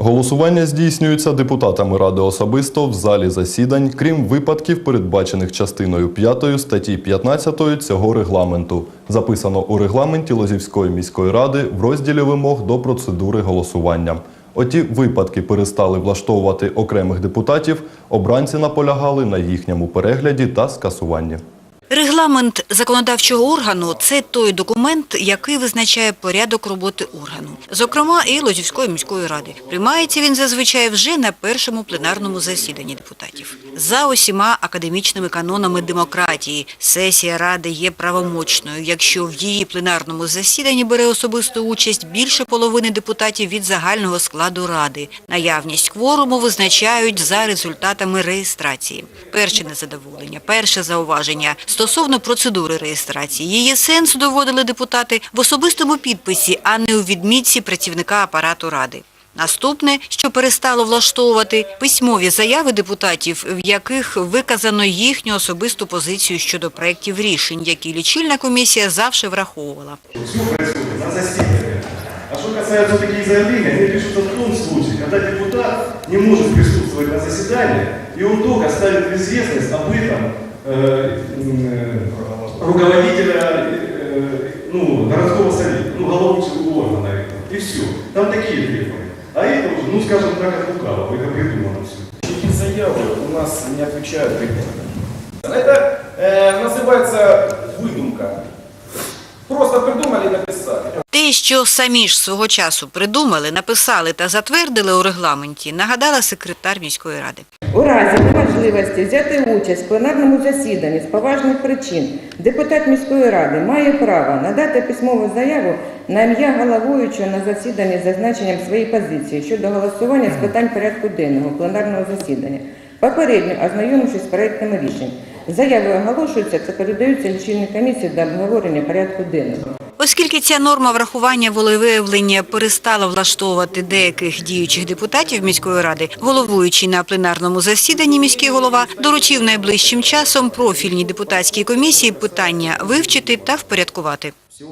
Голосування здійснюється депутатами Ради особисто в залі засідань, крім випадків, передбачених частиною 5 статті 15 цього регламенту. Записано у регламенті Лозівської міської ради в розділі вимог до процедури голосування. Оті випадки перестали влаштовувати окремих депутатів, обранці наполягали на їхньому перегляді та скасуванні. Регламент законодавчого органу – це той документ, який визначає порядок роботи органу, зокрема і Лозівської міської ради. Приймається він зазвичай вже на першому пленарному засіданні депутатів. За усіма академічними канонами демократії сесія ради є правомочною, якщо в її пленарному засіданні бере особисту участь більше половини депутатів від загального складу ради. Наявність кворуму визначають за результатами реєстрації. Перше незадоволення, перше зауваження стосовно процедури реєстрації. Її сенс доводили депутати в особистому підписі, а не у відмітці працівника апарату ради. Наступне, що перестало влаштовувати письмові заяви депутатів, в яких виказано їхню особисту позицію щодо проєктів рішень, які лічильна комісія завжди враховувала. А что касается таких заявлений, они пишутся в том случае, когда депутат не может присутствовать на заседании, и он только ставит в известность об этом руководителя э, ну, городского совета, ну, головного органа этого. И все. Там такие требования. А это уже, ну, скажем так, от лукавого, это придумано все. Такие заявы у нас не отвечают регламенту. Это э, называется выдумка. Просто придумали. Що самі ж свого часу придумали, написали та затвердили у регламенті, нагадала секретар міської ради. У разі неможливості взяти участь в пленарному засіданні з поважних причин депутат міської ради має право надати письмову заяву на ім'я головуючого на засіданні з зазначенням своєї позиції щодо голосування з питань порядку денного пленарного засідання, попередньо ознайомившись з проектами рішень. Заяви оголошуються та передаються лічильній комісії до обговорення порядку денного. Оскільки ця норма врахування волевиявлення перестала влаштовувати деяких діючих депутатів міської ради, головуючий на пленарному засіданні міський голова доручив найближчим часом профільній депутатській комісії питання вивчити та впорядкувати.